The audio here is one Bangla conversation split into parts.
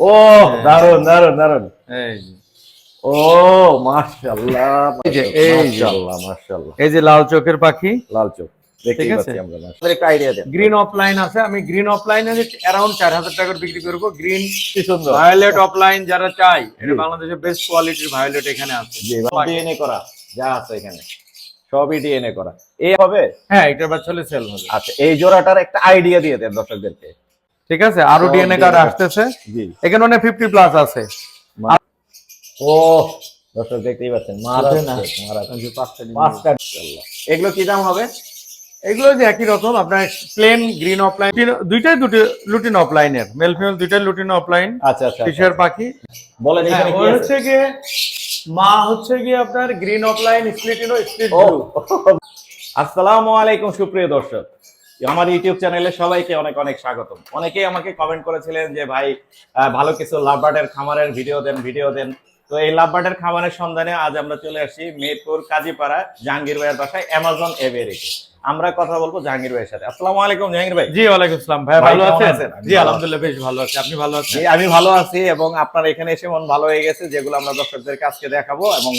ও দারুণ দারুণ দারুণ ও মাশাআল্লাহ এই যে, মাশাআল্লাহ মাশাআল্লাহ এই যে লাল চোখের পাখি? লাল চোখ ঠিক আছে। গ্রিন অফলাইন আছে আমি গ্রিন অফলাইনে অ্যারাউন্ড চার হাজার টাকার বিক্রি করব। গ্রিন ভায়োলেট অফলাইন যারা চাই এটা বাংলাদেশের বেস্ট কোয়ালিটির ভায়োলেট এখানে আছে। ডিএনএ করা যা আছে এখানে। সবই ডিএনএ করা। এই হবে? হ্যাঁ বাচ্চা সেল হবে। আচ্ছা এই জোড়াটার একটা আইডিয়া দিয়ে দেন দর্শকদেরকে। ঠিক আছে? আরও ডিএনএ কার্ড আসতেছে। এখানে অনেক ফিফটি প্লাস আছে। ও দর্শক দেখতেই পাচ্ছেন পাঁচটা এগুলো কি দাম হবে? এগুলো যে একই রকম আপনার প্লেন গ্রিন অফলাইন দুইটাই দুটি লুটিন অফলাইনের মেল ফিমেল দুইটাই লুটিন অফলাইন আচ্ছা আচ্ছা ফিশের পাখি। বলেন হ্যাঁ, এখানে কি হচ্ছে গিয়ে মা হচ্ছে গিয়ে আপনার গ্রিন অফলাইন স্প্লিটিনো স্প্লিট আসসালামু আলাইকুম সুপ্রিয় দর্শক। আমার ইউটিউব চ্যানেলে সবাইকে অনেক অনেক স্বাগতম। অনেকেই আমাকে কমেন্ট করেছিলেন যে, ভাই ভালো কিছু লাভবার্ডের খামারের ভিডিও দেন ভিডিও দেন। তো এই লাভবার্ডের খাবারের সন্ধানে আজ আমরা চলে আসি মেহেরপুর কাজীপাড়া জাহাঙ্গীর ভাইয়ের বাসায় অ্যামাজন এভেরিকে আমরা কথা বলব জাহাঙ্গীর ভাইয়ের সাথে। আসসালামু আলাইকুম জাহাঙ্গীর ভাই। জি ওয়ালাইকুম আসসালাম। ভাই ভালো আছেন? জি আলহামদুলিল্লাহ বেশ ভালো আছি। আপনি ভালো আছেন? আমি ভালো আছি এবং আপনার এখানে এসে মন ভালো হয়ে গেছে যেগুলো আমরা দর্শকদেরকে আজকে দেখাবো এবং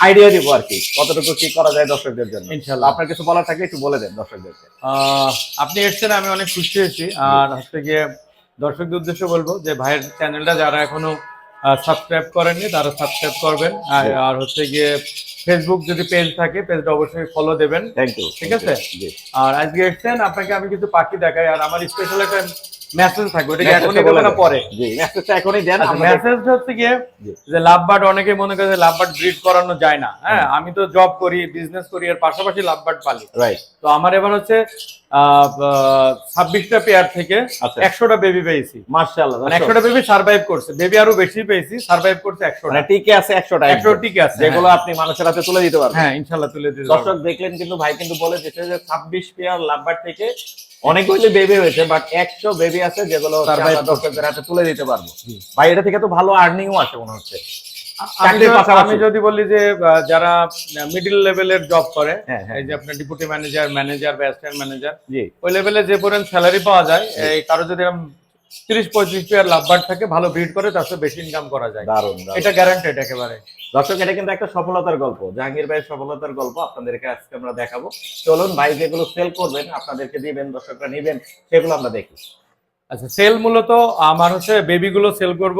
আইডিয়া দিব আর কি কতটুকু কি করা যায় দর্শকদের জন্য। ইনশাল্লাহ। আপনার কিছু বলার থাকলে একটু বলে দেন দর্শকদেরকে। আহ, আপনি এসছেন আমি অনেক খুশি হয়েছি। আর হচ্ছে গিয়ে দর্শকদের উদ্দেশ্যে বলব যে ভাইয়ের চ্যানেলটা যারা এখনও সাবস্ক্রাইব করেননি তারা সাবস্ক্রাইব করবেন। আর হচ্ছে গিয়ে ফেসবুক যদি পেজ থাকে পেজটা অবশ্যই ফলো দেবেন। থ্যাংক ইউ ঠিক আছে? আর আজকে এসছেন আপনাকে আমি কিছু পাখি দেখাই। আর আমার স্পেশাল একটা মেসেজ থাকবে ওটা এখনই দেবো না পরে। মেসেজটা এখনই দেন মেসেজ হচ্ছে গিয়ে জি। যে লাভবার্ড অনেকে মনে করে লাভবার্ড ব্রিড করানো যায় না। হ্যাঁ আমি তো জব করি বিজনেস করি এর পাশাপাশি লাভবার্ড পালি। রাইট তো আমার এবার হচ্ছে ছাব্বিশটা পেয়ার থেকে আচ্ছা। একশোটা বেবি পেয়েছি। মাশাআল্লাহ মানে একশোটা বেবি সার্ভাইভ করছে। বেবি আরও বেশি পেয়েছি সার্ভাইভ করছে একশোটা। মানে টিকে আছে 100টা একশো টিকে আছে। যেগুলো আপনি মানুষের হাতে তুলে দিতে পারবেন। হ্যাঁ ইনশাল্লাহ তুলে দিতে দর্শক দেখলেন কিন্তু ভাই কিন্তু বলে দিচ্ছে যে 26 পেয়ার লাভবার থেকে অনেকগুলি বেবি হয়েছে বাট 100 বেবি আছে যেগুলো দর্শকদের হাতে তুলে দিতে পারব। ভাই এটা থেকে তো ভালো আর্নিংও আসে মনে হচ্ছে। আমি যদি- বলি যে যারা মিডিল লেভেলের জব করে হ্যাঁ হ্যাঁ এই যে আপনার ডিপুটি ম্যানেজার ম্যানেজার বা অ্যাসিস্ট্যান্ট ম্যানেজার ওই লেভেলে যে পরিমাণ স্যালারি পাওয়া যায় এই কারও যদি তিরিশ পঁয়ত্রিশ পেয়ার লাভবার থাকে ভালো ব্রিড করে তার সাথে বেশি ইনকাম করা যায়। দারুণ এটা গ্যারান্টেড একেবারে। দর্শক এটা কিন্তু একটা সফলতার গল্প। জাহাঙ্গীর ভাইয়ের সফলতার গল্প আপনাদেরকে আজকে আমরা দেখাবো। চলুন ভাই যেগুলো সেল করবেন আপনাদেরকে দিবেন দর্শকরা নেবেন সেগুলো আমরা দেখি। আচ্ছা সেল মূলত আমার হচ্ছে বেবি গুলো সেল করব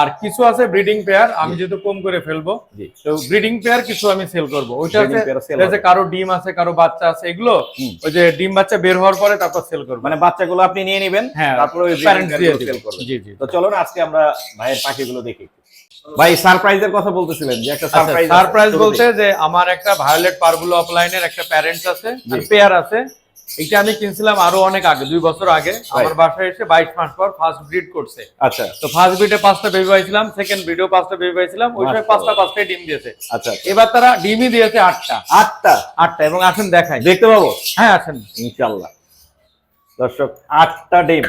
আর কিছু আছে ব্রিডিং পেয়ার আমি যেহেতু কম করে ফেলব তো ব্রিডিং পেয়ার কিছু আমি সেল করব। ওইটা আছে। কারও ডিম আছে কারও বাচ্চা আছে এগুলো ওই যে ডিম বাচ্চা বের হওয়ার পরে তারপর সেল করব। মানে বাচ্চাগুলো আপনি নিয়ে নেবেন হ্যাঁ তারপরে ওই parents দিয়ে সেল করবেন। জি জি। তো চলুন আজকে আমরা ভাইয়ের পাখিগুলো দেখি। ভাই সারপ্রাইজের কথা বলতেছিলেন যে একটা সারপ্রাইজ সারপ্রাইজ আচ্ছা, বলতে যে আমার একটা ভায়োলেট পারগুলো অফলাইনের একটা প্যারেন্টস আছে পেয়ার আছে। এটা আমি কিনছিলাম আরও অনেক আগে দুই বছর আগে। আমার বাসায় এসে বাইশ মাস পর ফার্স্ট ব্রিড করছে। আচ্ছা। তো ফার্স্ট ব্রিডে পাঁচটা বেবি পাইছিলাম সেকেন্ড ব্রিডেও পাঁচটা বেবি পাইছিলাম ওই সময় পাঁচটা পাঁচটাই ডিম দিয়েছে। আচ্ছা। এবার তারা ডিমই দিয়েছে আটটা। আটটা? আটটা এবং আসেন দেখাই। দেখতে পাবো? হ্যাঁ আসেন। ইনশাল্লাহ দর্শক আটটা ডিম।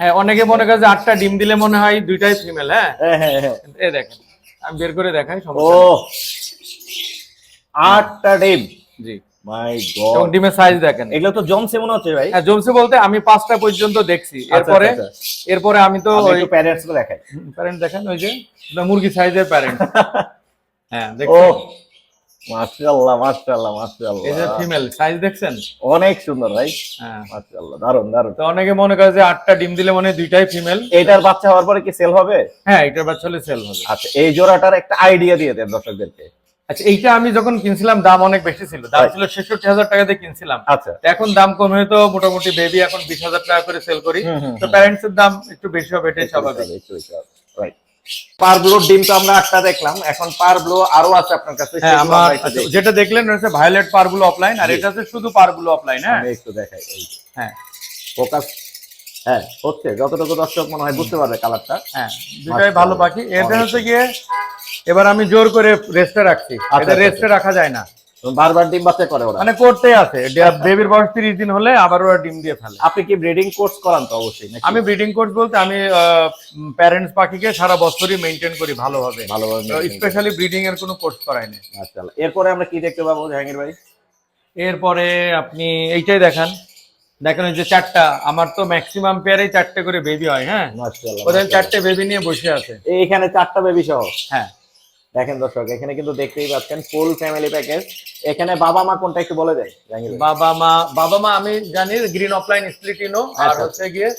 হ্যাঁ অনেকে মনে করে যে আটটা ডিম দিলে মনে হয় দুইটাই ফিমেল হ্যাঁ? হ্যাঁ হ্যাঁ হ্যাঁ। এ দেখেন আমি বের করে দেখাই ও। আটটা ডিম। জি। মাই এবং ডিমের সাইজ দেখেন। এগুলো তো জমছে মনে হচ্ছে ভাই। হ্যাঁ জমছে বলতে আমি পাঁচটা পর্যন্ত দেখছি। আচ্ছা, এরপরে আচ্ছা, এরপরে আমি তো ওই প্যারেন্টসগুলো দেখাই। প্যারেন্ট দেখেন ওই যে মুরগি সাইজের প্যারেন্ট হ্যাঁ মাশাআল্লাহ মাশাআল্লাহ এই যে ফিমেল সাইজ দেখছেন? অনেক সুন্দর ভাই। হ্যাঁ। মাশাআল্লাহ দারুণ দারুণ তো অনেকে মনে করে যে আটটা ডিম দিলে মনে দুইটাই ফিমেল এটার বাচ্চা হওয়ার পরে কি সেল হবে? হ্যাঁ এটার বাচ্চা হলে সেল হবে। আচ্ছা এই জোড়াটার একটা আইডিয়া দিয়ে দেন দর্শকদেরকে। আচ্ছা এইটা আমি যখন কিনছিলাম দাম অনেক বেশি ছিল। দাম ছিল ছেষট্টি হাজার টাকা দিয়ে কিনছিলাম। আচ্ছা। এখন দাম কমে তো মোটামুটি বেবি এখন বিশ হাজার টাকা করে সেল করি। তো প্যারেন্টস এর দাম একটু বেশি হবে এটাই স্বাভাবিক। রাইট পার ডিম তো আমরা আটটা দেখলাম এখন পার ব্লু আরও আছে আপনার কাছে হ্যাঁ আমার। যেটা দেখলেন হচ্ছে ভায়োলেট পারগুলো অফলাইন আর এটা হচ্ছে শুধু পারগুলো অফলাইন হ্যাঁ? একটু দেখাই হ্যাঁ। ফোকাস হ্যাঁ হচ্ছে। যতটুকু দর্শক মনে হয় বুঝতে পারবে কালারটা হ্যাঁ দুটাই ভালো পাখি। এটা হচ্ছে গিয়ে এবার আমি জোর করে রেস্টে রাখছি। আচ্ছা, এটা আচ্ছা, রেস্টে রাখা যায় না। বারবার ডিম বাচ্চা করে ওরা। মানে করতে আছে। বেবির বয়স তিরিশ দিন হলে আবার ওরা ডিম দিয়ে ফেলে। আপনি কি ব্রিডিং কোর্স করান তো অবশ্যই? আমি ব্রিডিং কোর্স বলতে আমি প্যারেন্টস পাখিকে সারা বছরই মেনটেন করি ভালোভাবে। ভালোভাবে। স্পেশালি ব্রিডিং এর কোনো কোর্স করাই না মাশাআল্লাহ। এরপরে আমরা কি দেখতে পাবো জাহাঙ্গীর ভাই? এরপরে আপনি এইটাই দেখান। দেখেন যে চারটা আমার তো ম্যাক্সিমাম পেয়ারে চারটে করে বেবি হয় হ্যাঁ? মাশাআল্লাহ ওদের চারটে বেবি নিয়ে বসে আছে। এইখানে চারটা বেবি সহ? হ্যাঁ। দেখেন দর্শক এখানে কিন্তু দেখতেই পাচ্ছেন ফুল ফ্যামিলি প্যাকেজ এখানে বাবা মা কোনটা একটু বলে দেয় বাবা মা বাবা মা আমি জানি গ্রিন অফলাইন স্প্লিটিনো আর আচ্ছা। হচ্ছে গিয়ে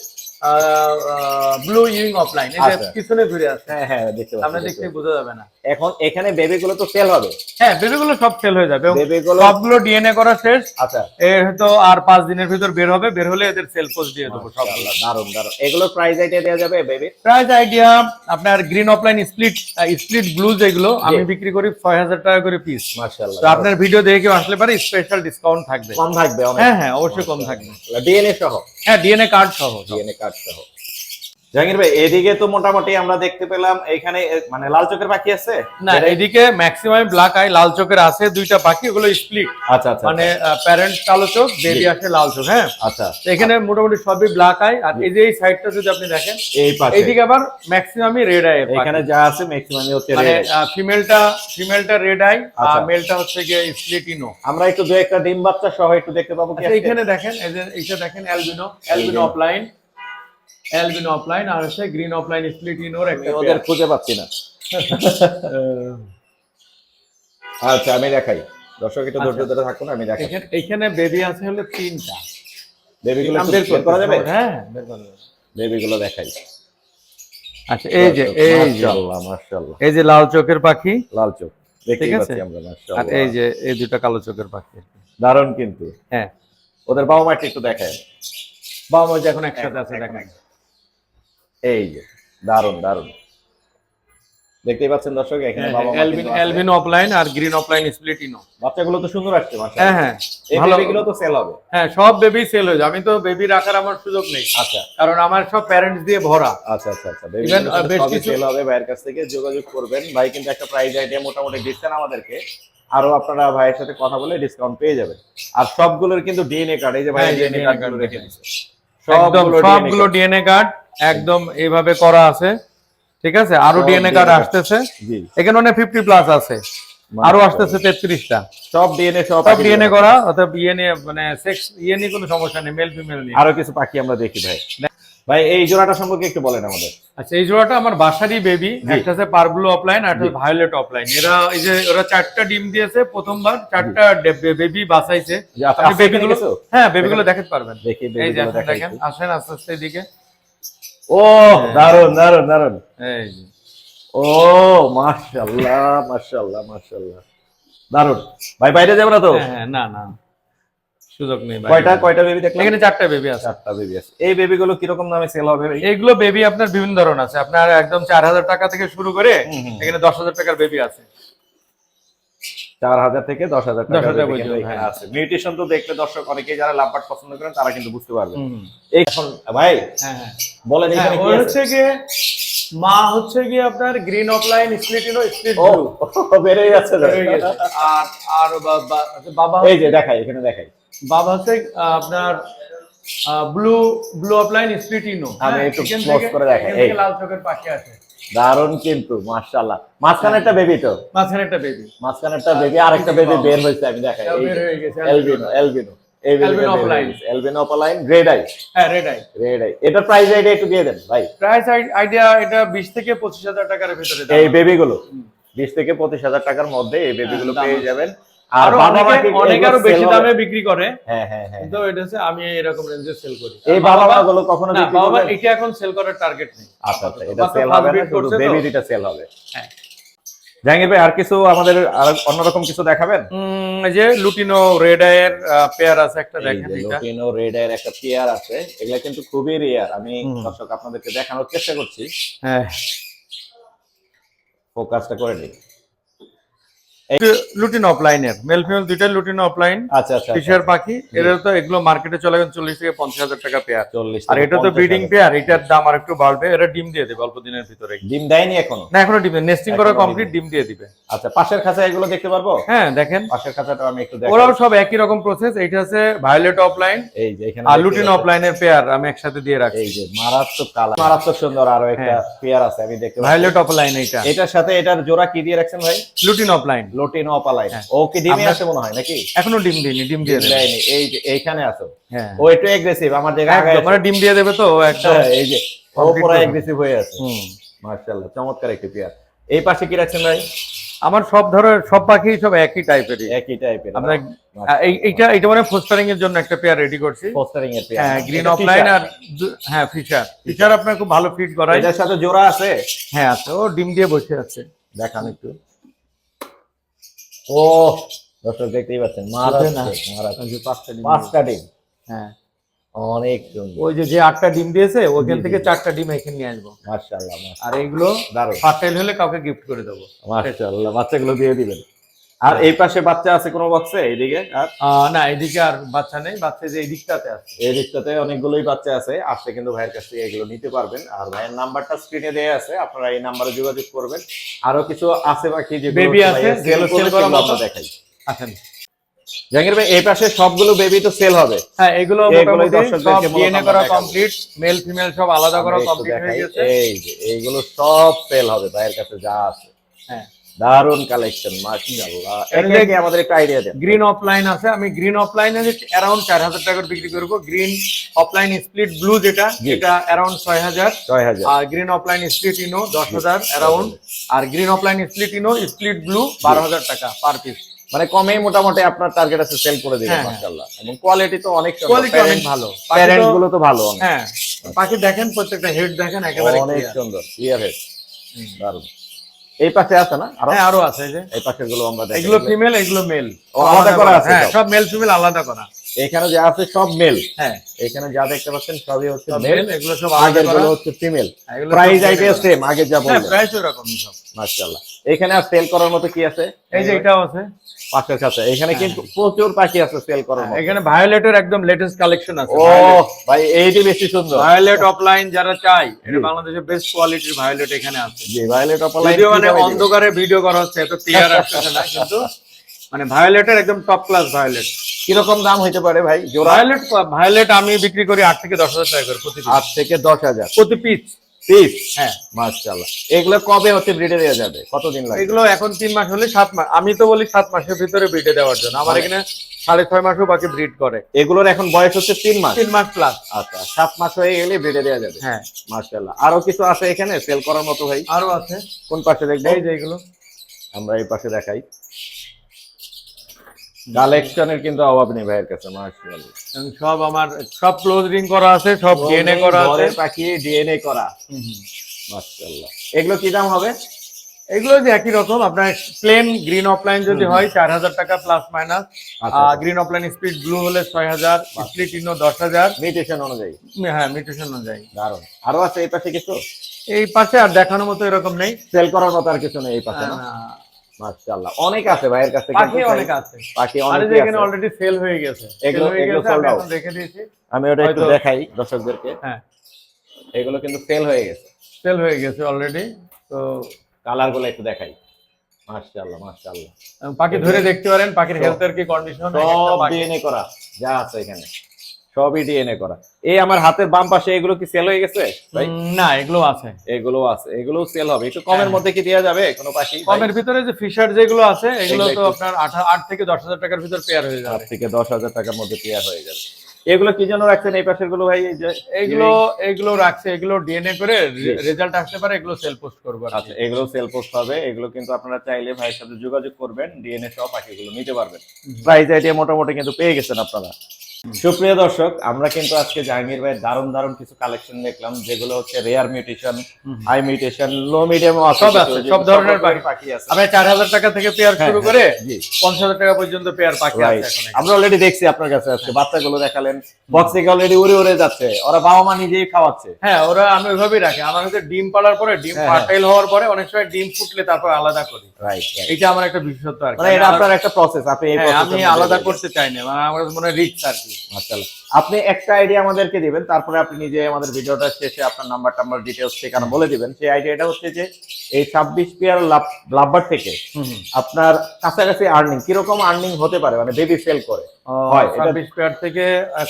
ব্লু ইউইং অফলাইন আচ্ছা। পিছনে ঘুরে আছে। হ্যাঁ হ্যাঁ দেখতে সামনে পাচ্ছি দেখতে বোঝা যাবে না। এখন এখানে বেবি গুলো তো সেল হবে? হ্যাঁ বেবিগুলো সব সেল হয়ে যাবে। এবং বেবি গুলো সবগুলো ডিএনএ করা শেষ। আচ্ছা। এ হয়তো আর পাঁচ দিনের ভিতর বের হবে। বের হলে এদের সেল পোস্ট দিয়ে দেবো মাশাআল্লাহ, দারুণ দারুণ এগুলো প্রাইস আইডিয়া দেওয়া যাবে বেবি প্রাইস আইডিয়া আপনার green opaline split split blue যেগুলো আমি বিক্রি করি ছয় হাজার টাকা করে পিস মাশাআল্লাহ তো আপনার ভিডিও দেখে কেউ আসলে পারে স্পেশাল ডিসকাউন্ট থাকবে। কম থাকবে হ্যাঁ হ্যাঁ অবশ্যই কম থাকবে। ডিএনএ সহ? হ্যাঁ ডিএনএ কার্ড সহ ডিএনএ কার্ড সহ জাহাঙ্গীর ভাই এদিকে তো মোটামুটি আমরা দেখতে পেলাম এখানে মানে লাল চোখের পাখি আছে? না এদিকে ম্যাক্সিমাম ব্ল্যাক আই লাল চোখের আছে দুইটা বাকি ওগুলো স্প্লিট আচ্ছা আচ্ছা মানে প্যারেন্ট কালো চোখ বেবি আসে লাল চোখ হ্যাঁ? আচ্ছা। এখানে মোটামুটি সবই ব্ল্যাক আই আর এই যে এই সাইডটা যদি আপনি দেখেন এই পাশে। এইদিকে আবার ম্যাক্সিমামই রেড আই এখানে যা আছে ম্যাক্সিমামই হচ্ছে মানে ফিমেলটা ফিমেলটা রেড আই আর আচ্ছা। মেলটা হচ্ছে গিয়ে স্প্লিটিনো আমরা একটু দু একটা ডিম বাচ্চা সহ একটু দেখতে পাবো কি আচ্ছা এখানে দেখেন এই যে এইটা দেখেন albino albino opaline albino opaline আর হচ্ছে গ্রিন অফলাইন স্প্লিটিনোর আমি একটা ওদের খুঁজে পাচ্ছি না। আচ্ছা আমি দেখাই। দর্শক একটু ধৈর্য ধরে থাকুন আমি দেখাই। এখানে বেবি আছে হলো তিনটা। বেবিগুলো আমি একটু বের করা যাবে? হ্যাঁ বের করা যাবে। বেবিগুলো দেখাই। আচ্ছা এই যে এই যে। মাশাআল্লাহ মাশাআল্লাহ। এই যে লাল চোখের পাখি? লাল চোখ। আছে। পাচ্ছি আমরা আর এই যে এই দুটো কালো চোখের পাখি। দারুণ কিন্তু। হ্যাঁ। ওদের বাবা মাটি একটু দেখায় বাবা মা যে এখন একসাথে আছে দেখেন। এই যে দারুণ দারুণ দেখতেই পাচ্ছেন দর্শক এখানে বাবা আছে। অ্যালবিন অফলাইন আর গ্রিন অফলাইন স্প্লিটিনো বাচ্চাগুলো তো সুন্দর আসছে হ্যাঁ মাশাআল্লাহ। হ্যাঁ এই বেবিগুলো তো সেল হবে। হ্যাঁ সব বেবি সেল হয়ে যায় আমি তো বেবি রাখার আমার সুযোগ নেই। আচ্ছা। কারণ আমার সব প্যারেন্টস দিয়ে ভরা। আচ্ছা আচ্ছা আচ্ছা। আহ, বেশ কিছু- সেল হবে ভাইয়ের কাছ থেকে। যোগাযোগ করবেন। ভাই কিন্তু একটা প্রাইস আইডিয়া মোটামুটি দিচ্ছেন আমাদেরকে। আরও আপনারা ভাইয়ের সাথে কথা বলে ডিসকাউন্ট পেয়ে যাবেন। আর সবগুলোর কিন্তু ডিএনএ কার্ড এই যে ভাই হ্যাঁ, ডিএনএ কার্ড রেখে সবগুলো সবগুলো ডিএনএ কার্ড একদম এইভাবে করা আছে। ঠিক আছে? আরও ডিএনএ কার্ড আসতেছে। এখানে অনেক ফিফটি প্লাস আছে। আরও আসতেছে তেত্রিশটা। সব ডিএনএ সব ডিএনএ করা অর্থাৎ নিয়ে মানে সেক্স ইয়ে নিয়ে কোনো সমস্যা নেই মেল ফিমেল নিয়ে। আরও কিছু পাখি আমরা দেখি ভাই। ভাই এই জোড়াটা সম্পর্কে একটু বলেন আমাদের। আচ্ছা এই জোড়াটা আমার বাসারই বেবি একটা আছে পারব্লু অফলাইন আর একটা ভায়োলেট অফলাইন এরা এই যে ওরা চারটা ডিম দিয়েছে প্রথমবার চারটা বেবি বাসাইছে বেবিগুলো হ্যাঁ বেবিগুলো দেখাতে পারবেন। দেখি এই দেখেন আসেন আস্তে আস্তে এদিকে। ও দারুণ দারুণ দারুণ এই ও মাশাআল্লাহ মাশাআল্লাহ মাশাআল্লাহ। দারুণ ভাই বাইরে যাবে না তো? হ্যাঁ, হ্যাঁ, না না। সুযোগ নেই কয়টা কয়টা বেবি দেখলেন? এখানে চারটা বেবি আছে। চারটা বেবি আছে। এই বেবিগুলো কীরকম দামে সেল হবে এইগুলো বেবি আপনার বিভিন্ন ধরন আছে। আপনার একদম চার হাজার টাকা থেকে শুরু করে। এখানে দশ হাজার টাকার বেবি আছে। চার হাজার থেকে দশ হাজার টাকা 10,000 baby পর্যন্ত, কিন্তু এখানে হ্যাঁ। আছে। মিউটেশন তো দেখলে দর্শক অনেকেই যারা লাভবাট পছন্দ করেন তারা কিন্তু বুঝতে পারবে। এখন ভাই হ্যাঁ হ্যাঁ। বলেন এখানে কি হচ্ছে গিয়ে মা হচ্ছে গিয়ে আপনার green opaline split ino split blue বেড়ে যাচ্ছে আর আর বাবা এই যে দেখাই এখানে দেখাই। বাবা হচ্ছে আহ, আপনার ব্লু ব্লু অফলাইন স্প্লিটিনো আমি একটু close করে দেখাই, এই। লাল চোখের পাখি আছে দারুণ কিন্তু মাশাআল্লাহ। মাঝখানে একটা বেবি তো? মাঝখানে একটা বেবি মাঝখানে একটা বেবি আর একটা বেবি বের হয়েছে আমি দেখাই। বের হয়ে গেছে, এলবিনো এলবিনো হ্যাঁ রেড আই রেড আই এটা প্রাইস আইডিয়া একটু দিয়ে দেন ভাই। প্রাইস আইডিয়া এটা বিশ থেকে পঁচিশ হাজার টাকার ভিতরে এই বেবিগুলো বিশ থেকে পঁচিশ হাজার টাকার মধ্যে এই বেবিগুলো হ্যাঁ, পেয়ে যাবেন। আর বাবা মাকে অনেক আরও বেশি দামে বিক্রি করে। হ্যাঁ হ্যাঁ হ্যাঁ কিন্তু এটা হচ্ছে আমি এরকম রেঞ্জে সেল করি। এই বাবা বাবা- মাগুলো কখনো বিক্রি বাবা মা এটা এখন সেল করার টার্গেট নেই। আচ্ছা আচ্ছা এটা সেল হবে না শুধু বেবি দুটা সেল হবে। হ্যাঁ। জাহাঙ্গীর ভাই আর কিছু আমাদের আর অন্যরকম কিছু দেখাবেন? এই যে লুটিনো রেড আয়ের পেয়ার আছে একটা দেখেন এটা। লোটিনো রেড এর একটা পেয়ার আছে এগুলা কিন্তু খুবই রেয়ার আমি। দর্শক আপনাদেরকে দেখানোর চেষ্টা করছি। হ্যাঁ। ফোকাসটা করে নিই লুটিনো অফলাইনের মেল ফিমেল দুইটা লুটিনো অফলাইন আচ্ছা আচ্ছা ফিশার পাখি? এর তো এগুলো মার্কেটে চলে গেছে চল্লিশ থেকে পঞ্চাশ হাজার টাকা পেয়ার চল্লিশ আর এটা তো ব্রিডিং পেয়ার এটার দাম আর একটু বাড়বে। এরা ডিম দিয়ে দেবে অল্প দিনের ভিতরে। ডিম দেয়নি এখনও? না এখনও ডিম নেস্টিং করা কমপ্লিট ডিম দিয়ে দিবে। আচ্ছা পাশের খাঁচা এগুলো দেখতে পারব? হ্যাঁ দেখেন। পাশের খাঁচাটা আমি একটু ওরাও সব একই রকম প্রসেস এইটা আছে ভায়োলেট অফলাইন এই যে এখানে আর লুটিন অফলাইনের পেয়ার আমি একসাথে দিয়ে রাখি এই যে মারাত্মক কালার মারাত্মক সুন্দর আরও একটা হ্যাঁ। পেয়ার আছে আমি দেখতে ভায়োলেট অফলাইন এইটা। এটার সাথে এটার জোড়া কি দিয়ে রাখছেন ভাই? লুটিন অফলাইন লোটিনো অপালাইন হ্যাঁ। ও কি ডিমে আছে মনে হয় নাকি? এখনও ডিম দিইনি ডিম দিয়ে দেয়নি এই এইখানে আছে। হ্যাঁ। ও একটু এগ্রেসিভ আমার জায়গায় মানে ডিম দিয়ে দেবে তো একদম হ্যাঁ, এই যে ও পুরো এগ্রেসিভ হয়ে আছে। হুম। মাশাআল্লাহ চমৎকার একটি পেয়ার। এই পাশে কি রাখছেন ভাই? আমার সব ধরনের সব পাখি সব একই টাইপেরই একই টাইপের আমরা এই- এইটা এইটা মানে ফোস্টারিং এর জন্য একটা পেয়ার রেডি করছি। পোস্টারিং এর পেয়ার। হ্যাঁ গ্রিন অফলাইন আর হ্যাঁ ফিশার ফিশার আপনার খুব ভালো ফিট করায়। এটার সাথে জোড়া আছে? হ্যাঁ আছে। ও ডিম দিয়ে বসে আছে। দেখান একটু। ও দর্শক দেখতেই পাচ্ছেন মারা বুঝলেন না? মারা ওই যে পাঁচটা ডিম হ্যাঁ। অনেক ওই যে যে আটটা ডিম দিয়েছে ওইখান থেকে চারটা ডিম এখানে নিয়ে আসব। মার্শাল্লাহ আর এইগুলো ফার্টাইল হলে কাউকে গিফট করে দেবো। মার্শাল্লাহ বাচ্চাগুলো দিয়ে দিবেন। আর এই পাশে বাচ্চা আছে কোনো বক্সে এইদিকে আর? না এদিকে আর বাচ্চা নেই বাচ্চা যে এই দিকটাতে আছে। এই দিকটাতে অনেকগুলোই বাচ্চা আছে আসলে কিন্তু ভাইয়ের কাছ থেকে এগুলো নিতে পারবেন। আর ভাইয়ের নাম্বারটা স্ক্রিনে দেওয়া আছে আপনারা এই নাম্বারে যোগাযোগ করবেন। আরও কিছু আছে বাকি যে Baby আছে, যেগুলো sell করার মতো। দেখাই। আছেন। জাহাঙ্গীর ভাই এই পাশে সবগুলো বেবি তো সেল হবে। হ্যাঁ এগুলো সব ডিএনএ করা কমপ্লিট মেল ফিমেল সব আলাদা করা কমপ্লিট হয়ে গেছে। এই যে এইগুলো সব সেল হবে ভাইয়ের কাছে যা আছে। হ্যাঁ। দারুণ কালেকশন মাশাআল্লাহ। একে একে আমাদের একটু আইডিয়া দেন। গ্রিন অফলাইন আছে। আমি গ্রিন অফলাইনে চার হাজার টাকার বিক্রি করব। গ্রিন অফলাইন স্প্লিট ব্লু যেটা। এটা হাজার। ছয় হাজার। আর গ্রিন অফলাইন স্প্লিট ইনো দশ হাজার অ্যারাউন্ড আর green opaline split ino split blue বারো হাজার টাকা পার পিস মানে কমেই মোটামুটি আপনার টার্গেট আছে সেল করে দিবেন হ্যাঁ। মাশাআল্লাহ। এবং কোয়ালিটি তো অনেক কোয়ালিটি অনেক ভালো। প্যারেন্টগুলো তো ভালো হ্যাঁ। পাখি দেখেন প্রত্যেকটা হেড দেখেন একেবারে অনেক সুন্দর। ক্লিয়ার হেড দারুণ এই পাশে আছে না আরও? হ্যাঁ আরও আছে এই যে। এই পাশেরগুলো আমরা এগুলো ফিমেল এগুলো মেল আলাদা করা আছে হ্যাঁ সব? সব মেল ফিমেল আলাদা করা। এখানে যা আছে সব মেল হ্যাঁ। এখানে যা দেখতে পাচ্ছেন সবই হচ্ছে মেল এগুলো সব আগেরগুলো হচ্ছে ফিমেল প্রাইস আইডিয়া সেম আগে যা হ্যাঁ প্রাইস ওরকম সব। মাশাআল্লাহ। এখানে আর সেল করার মতো কি আছে? এই যে এটাও আছে। পাশের কাছে এখানে কিন্তু প্রচুর পাখি আছে সেল করার মতো। এখানে ভায়োলেটের একদম লেটেস্ট কালেকশন আছে ও ভাই এইটি বেশি সুন্দর। ভায়োলেট অফলাইন যারা চাই এটা বাংলাদেশের বেস্ট কোয়ালিটির ভায়োলেট এখানে আছে। জি ভায়োলেট অপলাইন যদিও মানে অন্ধকারে ভিডিও করা হচ্ছে এত ক্লিয়ার আসছে না কিন্তু মানে ভায়োলেটের একদম টপ ক্লাস ভায়োলেট কীরকম দাম হইতে পারে ভাই? জোড়া? ভায়োলেট ভায়োলেট আমি বিক্রি করি আট থেকে দশ হাজার টাকা করে প্রতি। আট থেকে দশ হাজার? প্রতি পিস পিস হ্যাঁ। মাশাআল্লাহ। এগুলো কবে হচ্ছে ব্রিডে দেওয়া যাবে? কতদিন লাগবে? এগুলো এখন তিন মাস হলে সাত মাস। আমি তো বলি সাত মাসের ভিতরে ব্রিডে দেওয়ার জন্য। আমার এখানে সাড়ে ছয় মাসও বাকি ব্রিড করে। এগুলোর এখন বয়স হচ্ছে তিন মাস? তিন মাস প্লাস আচ্ছা সাত মাস হয়ে গেলে ব্রিডে দেওয়া যাবে। হ্যাঁ। মাশাআল্লাহ। আরও কিছু আছে এখানে? সেল করার মতো ভাই? আরও আছে। কোন পাশে দেখব? এই যে এগুলো। আমরা এই পাশে দেখাই। কালেকশনের কিন্তু অভাব নেই ভাইয়ের কাছে মাশাআল্লাহ। সব আমার সব ক্লোজ রিং করা আছে সব ডিএনএ করা আছে। পাখি ডিএনএ করা। মাশাআল্লাহ। এগুলো কি দাম হবে? এগুলো যে একই রকম আপনার প্লেন গ্রিন অফলাইন যদি হয় চার হাজার টাকা plus minus green opaline split blue হলে ছয় হাজার স্প্লিট ইনো দশ হাজার মিউটেশন অনুযায়ী হ্যাঁ মিউটেশন অনুযায়ী। দারুণ আরও আছে এই পাশে কিছু? এই পাশে আর দেখানোর মতো এরকম নেই। সেল করার মতো আর কিছু নেই এই পাশে না? আহ, মাশাআল্লাহ। অনেক আছে ভাইয়ের কাছে পাখি অনেক আছে। পাখি অনেক এখানে অলরেডি সেল হয়ে গেছে। এগুলো- এগুলো sold রেখে দিয়েছি। আমি ওটা একটু দেখাই দর্শকদেরকে। হ্যাঁ। এগুলো কিন্তু সেল হয়ে গেছে। সেল হয়ে গেছে অলরেডি তো কালারগুলো একটু দেখাই। মাশাআল্লাহ মাশাআল্লাহ। পাখি ধরে দেখতে পারেন পাখির হেলথের কি কন্ডিশন সব ডিএনএ করা যা আছে এখানে। সবই ডিএনএ করা। এই আমার হাতের বাম পাশে এগুলো কি সেল হয়ে গেছে? ভাই? না এগুলো আছে। এগুলো আছে এগুলো সেল হবে। একটু কমের হ্যাঁ। মধ্যে কি দেওয়া যাবে? কোনো পাখি ভাই? কমের ভিতরে যে ফিশার যেগুলো আছে এগুলো এগুলো তো আপনার আঠা- আট থেকে দশ হাজার টাকার ভিতর পেয়ার হয়ে যাবে। থেকে দশ হাজার টাকার মধ্যে ক্লিয়ার হয়ে যাবে। এগুলো কি জন্য রাখছেন এই পাশেরগুলো ভাই? এই যে এইগুলো এগুলো রাখছে এগুলো ডিএনএ করে রেজাল্ট আসতে পারে এগুলো সেল পোস্ট করব আচ্ছা এগুলো সেল পোস্ট হবে। এগুলো কিন্তু আপনারা চাইলে ভাইয়ের সাথে যোগাযোগ করবেন। ডিএনএ সহ পাখিগুলো নিতে পারবেন। প্রাইস আইডিয়া মোটামুটি কিন্তু পেয়ে গেছেন আপনারা। সুপ্রিয় দর্শক আমরা কিন্তু আজকে জাহাঙ্গীর ভাই দারুণ দারুণ কিছু কালেকশন দেখলাম যেগুলো হচ্ছে rare mutation high mutation low medium সব আছে, সব ধরনের পাখি। পাখি আছে। আপনার চার হাজার টাকা থেকে পেয়ার হ্যাঁ, শুরু হ্যাঁ, করে জি। পঞ্চাশ হাজার টাকা পর্যন্ত পেয়ার পাখি আছে এখন আমরা অলরেডি দেখছি আপনার কাছে আজকে বাচ্চাগুলো দেখালেন বক্স থেকে অলরেডি উড়ে উড়ে যাচ্ছে ওরা বাবা মা নিজেই খাওয়াচ্ছে। হ্যাঁ ওরা আমি ওইভাবেই রাখি আমার হচ্ছে ডিম পাড়ার পরে ডিম হ্যাঁ, ফার্টাইল হওয়ার পরে অনেক সময় ডিম ফুটলে তারপর আলাদা করি। রাইট এটা আমার একটা বিশেষত্ব আর মানে এটা আপনার একটা প্রসেস আপনি এই হ্যাঁ, আমি আলাদা করতে চাই না মানে আমার মনে রিক্স আর কি দিবেন। মাশাআল্লাহ আপনি একটা আইডিয়া আমাদেরকে দিবেন তারপরে আপনি নিজে আমাদের ভিডিওটা শেষে আপনার নাম্বার টাম্বার ডিটেলস ঠিকানা বলে দিবেন। সেই আইডিয়াটা হচ্ছে যে এই ছাব্বিশ পেয়ার লাভবার থেকে আপনার কাছাকাছি আর্নিং কীরকম আর্নিং হতে পারে? মানে বেবি সেল করে। হয়, ছাব্বিশ পেয়ার থেকে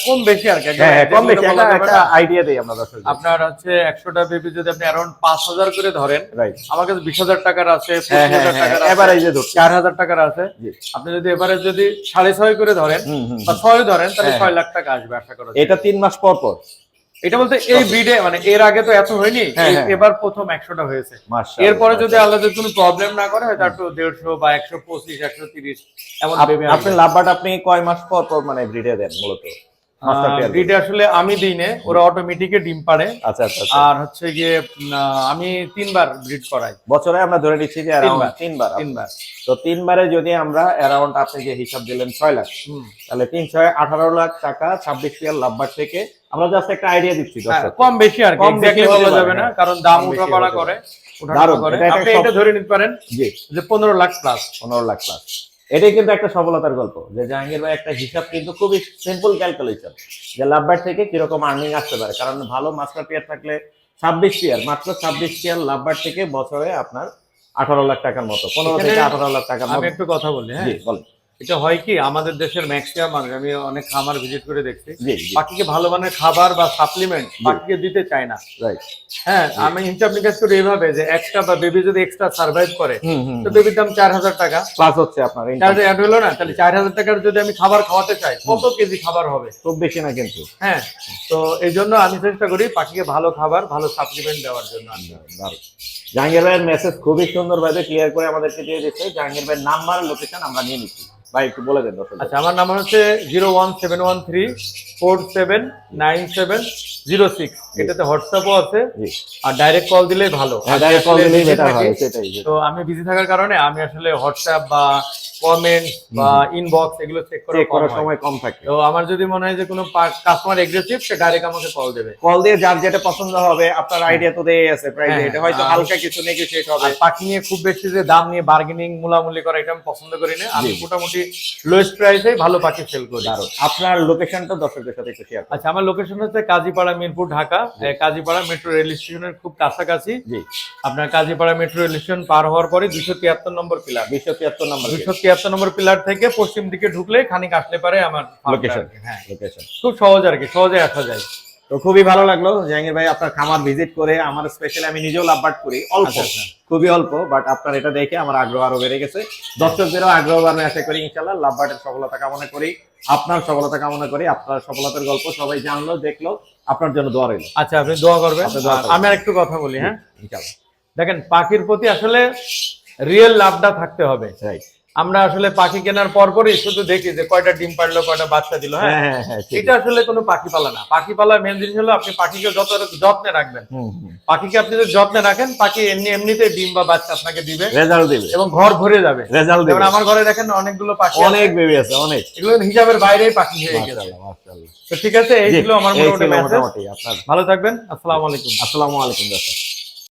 কম বেশি আর কি। হ্যাঁ হ্যাঁ, কম বেশি। একটা। আইডিয়া দেই আমরা দর্শক আপনার হচ্ছে একশোটা বেবি যদি আপনি অ্যারাউন্ড পাঁচ হাজার করে ধরেন রাইট আমার কাছে বিশ হাজার টাকার আছে হ্যাঁ এভারেজে চার হাজার টাকার আছে। আপনি যদি এবারে যদি সাড়ে ছয় করে ধরেন বা ছয় ধরেন তাহলে ছয় লাখ টাকা আসবে আশা করা এটা তিন মাস পর পর। এটা বলতে এই ব্রিডে মানে এর আগে তো এত হয়নি হ্যাঁ, হ্যাঁ। এবার প্রথম একশোটা হয়েছে। এরপরে যদি। আলাদা কোনো প্রবলেম না করে হয়তো একটু দেড়শো বা একশো পঁচিশ একশো তিরিশ এমন আপনি লাভবাটা আপনি কয় মাস পর পর মানে ব্রিডে দেন মূলত? মাস্টার আসলে আমি দিই নে ওরা অটোমেটিকে ডিম পাড়ে। আচ্ছা আচ্ছা আচ্ছা। আর হচ্ছে গিয়ে আমি তিনবার ব্রিড করাই। বছরে আমরা ধরে নিচ্ছি যে তিনবার। তিনবার তো তিনবারে যদি আমরা অ্যারাউন্ড আপনি যে হিসাব দিলেন ছয় লাখ। তাহলে তিন ছয় আঠারো লাখ টাকা ছাব্বিশ পেয়ার লাভবার থেকে আমরা জাস্ট একটা আইডিয়া দিচ্ছি হ্যাঁ, কম বেশি আর কি কম বেশি বলা যাবে না। কারণ দাম উঠা পড়া করে উঠা করে। আপনি এটা ধরে নিতে পারেন জি। যে পনেরো লাখ প্লাস পনেরো লাখ প্লাস এটাই কিন্তু একটা সফলতার গল্প যে জাহাঙ্গীর ভাই একটা হিসাব কিন্তু খুবই সিম্পল ক্যালকুলেশন যে লাভবার থেকে কীরকম আর্নিং আসতে পারে। কারণ ভালো মাস্টার পেয়ার থাকলে ছাব্বিশ পেয়ার মাত্র ছাব্বিশ পেয়ার লাভবার থেকে বছরে আপনার আঠারো লাখ টাকার মতো পনেরো থেকে আঠারো লাখ টাকার মতো। একটু কথা বলি হ্যাঁ? বলেন। এটা হয় কি আমাদের দেশের ম্যাক্সিমাম মানুষ আমি অনেক খামার ভিজিট করে দেখছি। পাখিকে ভালো মানের খাবার বা সাপ্লিমেন্ট পাখিকে দিতে চায় না। রাইট হ্যাঁ আমি হিসাব নিকাশ করি এইভাবে যে একটা বা বেবি যদি এক্সট্রা সার্ভাইভ করে তো বেবির দাম চার হাজার টাকা। প্লাস হচ্ছে আপনার অ্যাড হলো না? তাহলে চার হাজার টাকার যদি আমি খাবার খাওয়াতে চাই কত কেজি খাবার হবে? খুব বেশি না কিন্তু। হ্যাঁ তো এই জন্য আমি চেষ্টা করি পাখিকে ভালো খাবার ভালো সাপ্লিমেন্ট দেওয়ার জন্য। জাহাঙ্গীর ভাইয়ের মেসেজ খুবই সুন্দরভাবে ক্লিয়ার করে আমাদেরকে দিয়ে দিচ্ছে জাহাঙ্গীর ভাইয়ের নাম্বার লোকেশন আমরা নিয়ে নিচ্ছি। ভাই, একটু বলে দেন আচ্ছা আমার নাম্বার হচ্ছে zero one seven one three four seven nine seven zero six. এটাতে হোয়াটসঅ্যাপও আছে। আর ডাইরেক্ট কল দিলেই ভালো। হ্যাঁ ডাইরেক্ট কল দিলেই বেটার হয় সেটাই। তো আমি বিজি থাকার কারণে আমি আসলে হোয়াটসঅ্যাপ বা কমেন্ট বা ইনবক্স এগুলো চেক করার সময় কম থাকে। তো আমার যদি মনে হয় যে কোনো কাস্টমার এগ্রেসিভ সে ডাইরেক্ট আমাকে কল দেবে। কল দিয়ে যার যেটা পছন্দ হবে আপনার আইডিয়া তো দিয়ে আছে প্রাইস হ্যাঁ, এটা হয়তো হালকা কিছু নেগোশিয়েট হবে। পাখি নিয়ে খুব বেশি যে দাম নিয়ে বার্গেনিং মুলামুলি করা এটা আমি পছন্দ করি না। আমি মোটামুটি লোয়েস্ট প্রাইসে ভালো পাখি সেল করি। আপনার লোকেশনটা দর্শকদের সাথে একটু শেয়ার আচ্ছা আমার লোকেশন হচ্ছে কাজীপাড়া মিরপুর ঢাকা কাজীপাড়া মেট্রো রেল স্টেশনের খুব কাছাকাছি। আপনার কাজীপাড়া মেট্রো রেল স্টেশন পার হওয়ার পরে দুশো তিয়াত্তর নম্বর পিলার। দুইশো তিয়াত্তর নাম্বার দুশো তিয়াত্তর নম্বর পিলার থেকে পশ্চিম দিকে ঢুকলে খানিক আসলে পারে আমার কি, হ্যাঁ। লোকেশন খুব সহজ আর কি সহজে আসা যায়। তো খুবই ভালো লাগল জাহাঙ্গীর ভাই আপনার খামার ভিজিট করে আমার স্পেশালি আমি নিজেও লাভবাট করি। অল্প। আচ্ছা, আচ্ছা। খুবই অল্প বাট আপনার এটা দেখে আমার আগ্রহ আরও বেড়ে গেছে। দর্শকদেরও আগ্রহ বাড়বে আশা করি ইনশাল্লাহ লাভবাটের সফলতা কামনা করি আপনার সফলতা কামনা করি আপনার সফলতার গল্প সবাই জানলো দেখল। আপনার জন্য দোয়া রইল। আচ্ছা আপনি দোয়া করবেন। আমি আর একটু কথা বলি হ্যাঁ? দেখেন পাখির প্রতি আসলে রিয়েল লাভটা থাকতে হবে। রাইট আমরা আসলে পাখি কেনার পর পরই শুধু দেখি যে কয়টা ডিম পারল কয়টা বাচ্চা দিল হ্যাঁ? হ্যাঁ হ্যাঁ হ্যাঁ এটা আসলে কোনো পাখি পালা না। পাখি পালা মেন জিনিস হলো আপনি পাখিকে যত যত্নে রাখবেন। পাখিকে আপনি যদি যত্নে রাখেন পাখি এমনি এমনিতে ডিম বা বাচ্চা আপনাকে দিবে রেজাল্ট দিবে। এবং ঘর ভরে যাবে। রেজাল্ট দিবে। আমার ঘরে দেখেন অনেকগুলো পাখি অনেক বেবি আছে অনেক। এগুলো হিসাবের বাইরেই পাখি হয়ে গেছে। তো ঠিক আছে এইগুলো আমার মোটামুটি ভালো থাকবেন আসসালামু আলাইকুম। আসসালামু আলাইকুম দর্শক।